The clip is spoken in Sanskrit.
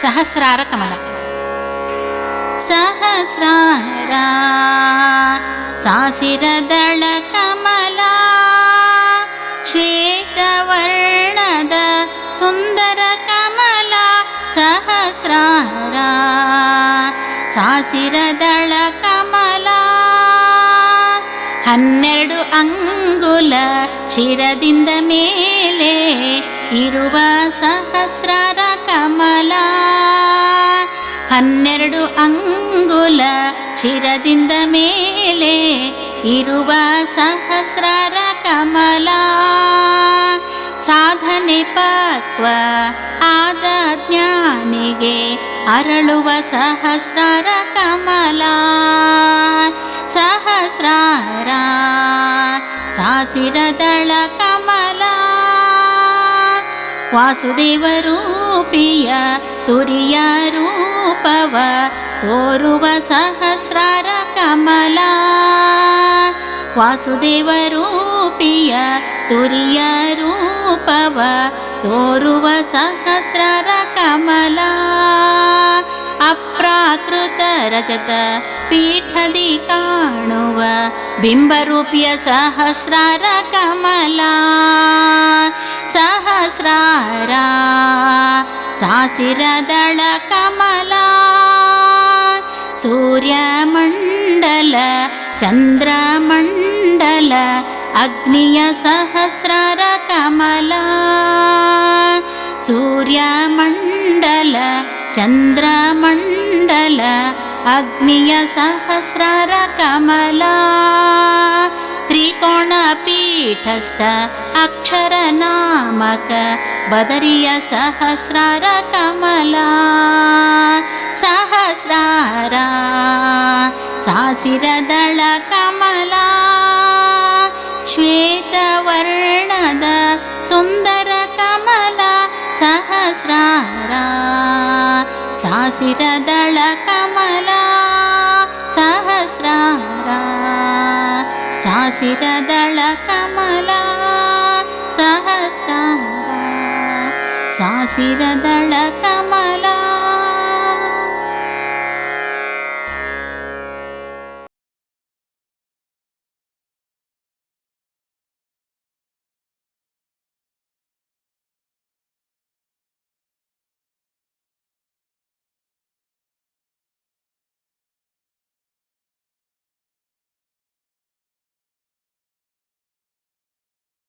ಸಹಸ್ರಾರ ಕಮಲ. ಸಹಸ್ರಾರ ಸಾಸಿರದಳ ಕಮಲ, ಶ್ವೇತವರ್ಣದ ಸುಂದರ ಕಮಲ, ಸಹಸ್ರಾರ ಸಾಸಿರದಳ ಕಮಲ. ಹನ್ನೆರಡು ಅಂಗುಲ ಶಿರದಿಂದ ಮೇಲೆ ಇರುವ ಸಹಸ್ರಾರ ಕಮಲ, ಹನ್ನೆರಡು ಅಂಗುಲ ಶಿರದಿಂದ ಮೇಲೆ ಇರುವ ಸಹಸ್ರಾರ ಕಮಲ. ಸಾಧನೆ ಪಕ್ವ ಆದ ಜ್ಞಾನಿಗೆ ಅರಳುವ ಸಹಸ್ರಾರ ಕಮಲ. ಸಹಸ್ರಾರ ಸಾಸಿರದಳ ಕಮಲ ವಾಸುದೇವ ರೂಪಿಯ ತುರಿಯ ರೂಪವ ತೋರುವ ಸಹಸ್ರಾರ ಕಮಲ ವಾಸುದೇವ ರೂಪಿಯ ತುರಿಯ ರೂಪವ ತೋರುವ ಸಹಸ್ರಾರ ಕಮಲ ಅಪ್ರಾಕೃತ ರಜತ ಪೀಠದಿ ಕಾಣುವ ಬಿಂಬರೂಪಿಯ ಸಹಸ್ರಾರ ಕಮಲ ಸಹಸ್ರಾರ சாசிரதள கமலா சூரியமண்டல चन्द्रमण्डल अग्निय सहस्रर कमला सूर्यमण्डल चन्द्रमण्डल अग्निय सहस्रर कमला त्रिकोणपीठस्थ अक्षरनामक बदरीय सहस्रारकमला सहस्रारा सिरदल कमला श्वेतवर्णद सुन्दर कमला सहस्रारा सासरदळ कमला सहस्र साीरदळ सहस्राङ्गा सहस्रीरदळ